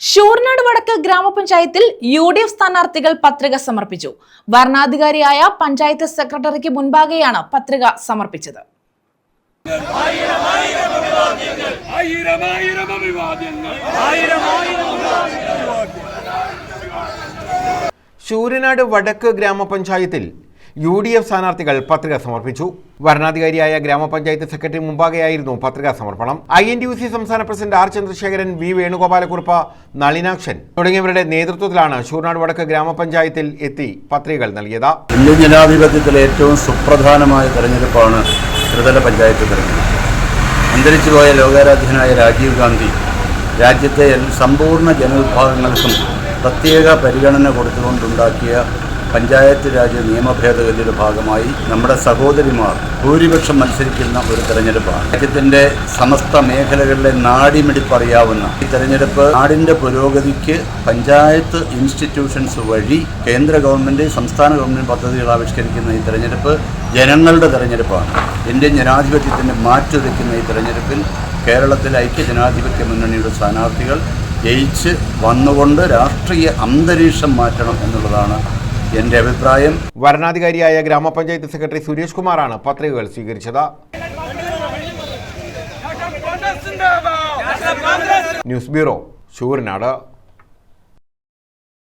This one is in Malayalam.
ഷൂർനാട് വടക്ക് ഗ്രാമപഞ്ചായത്തിൽ യു ഡി എഫ് സ്ഥാനാർത്ഥികൾ പത്രിക സമർപ്പിച്ചു. വരണാധികാരിയായ പഞ്ചായത്ത് സെക്രട്ടറിക്ക് മുൻപാകെയാണ് പത്രിക സമർപ്പിച്ചത്. ശൂരനാട് വടക്ക് ഗ്രാമപഞ്ചായത്തിൽ യു ഡി എഫ് സ്ഥാനാർത്ഥികൾ പത്രിക സമർപ്പിച്ചു. വരണാധികാരിയായ ഗ്രാമപഞ്ചായത്ത് സെക്രട്ടറി മുമ്പാകെയായിരുന്നു പത്രികാ സമർപ്പണം. I N T U C സംസ്ഥാന president R Chandrasekharan V Venugopalakurup Nalinakshan തുടങ്ങിയവരുടെ നേതൃത്വത്തിലാണ് ഷൂർനാട് വടക്ക് ഗ്രാമപഞ്ചായത്തിൽ എത്തി പത്രികകൾ നൽകിയത്. ഇന്ത്യൻ ജനാധിപത്യത്തിലെ ഏറ്റവും സുപ്രധാനമായ തെരഞ്ഞെടുപ്പാണ് ത്രിതല പഞ്ചായത്ത് തെരഞ്ഞെടുപ്പ്. അന്തരിച്ചുപോയ ലോകാരാധ്യനായ രാജീവ് ഗാന്ധി രാജ്യത്തെ സമ്പൂർണ ജനവിഭാഗങ്ങൾക്കും പ്രത്യേക പരിഗണന കൊടുത്തുകൊണ്ടുണ്ടാക്കിയ പഞ്ചായത്ത് രാജ് നിയമ ഭേദഗതിയുടെ ഭാഗമായി നമ്മുടെ സഹോദരിമാർ ഭൂരിപക്ഷം മത്സരിക്കുന്ന ഒരു തെരഞ്ഞെടുപ്പാണ്. രാജ്യത്തിന്റെ സമസ്ത മേഖലകളിലെ നാടിമിടിപ്പറിയാവുന്ന ഈ തെരഞ്ഞെടുപ്പ് നാടിന്റെ പുരോഗതിക്ക് പഞ്ചായത്ത് ഇൻസ്റ്റിറ്റ്യൂഷൻസ് വഴി കേന്ദ്ര ഗവൺമെന്റ് സംസ്ഥാന ഗവൺമെന്റ് പദ്ധതികൾ ആവിഷ്കരിക്കുന്ന ഈ തെരഞ്ഞെടുപ്പ് ജനങ്ങളുടെ തെരഞ്ഞെടുപ്പാണ്. ഇന്ത്യൻ ജനാധിപത്യത്തിന് മാറ്റൊരുക്കുന്ന ഈ തെരഞ്ഞെടുപ്പിൽ കേരളത്തിലെ ഐക്യ ജനാധിപത്യ മുന്നണിയുടെ സ്ഥാനാർത്ഥികൾ ജയിച്ച് വന്നുകൊണ്ട് രാഷ്ട്രീയ അന്തരീക്ഷം മാറ്റണം എന്നുള്ളതാണ് എന്റെ അഭിപ്രായം വരണാധികാരിയായ ഗ്രാമപഞ്ചായത്ത് സെക്രട്ടറി സുരേഷ് കുമാറാണ് പത്രികകൾ സ്വീകരിച്ചത്. News bureau Sooranad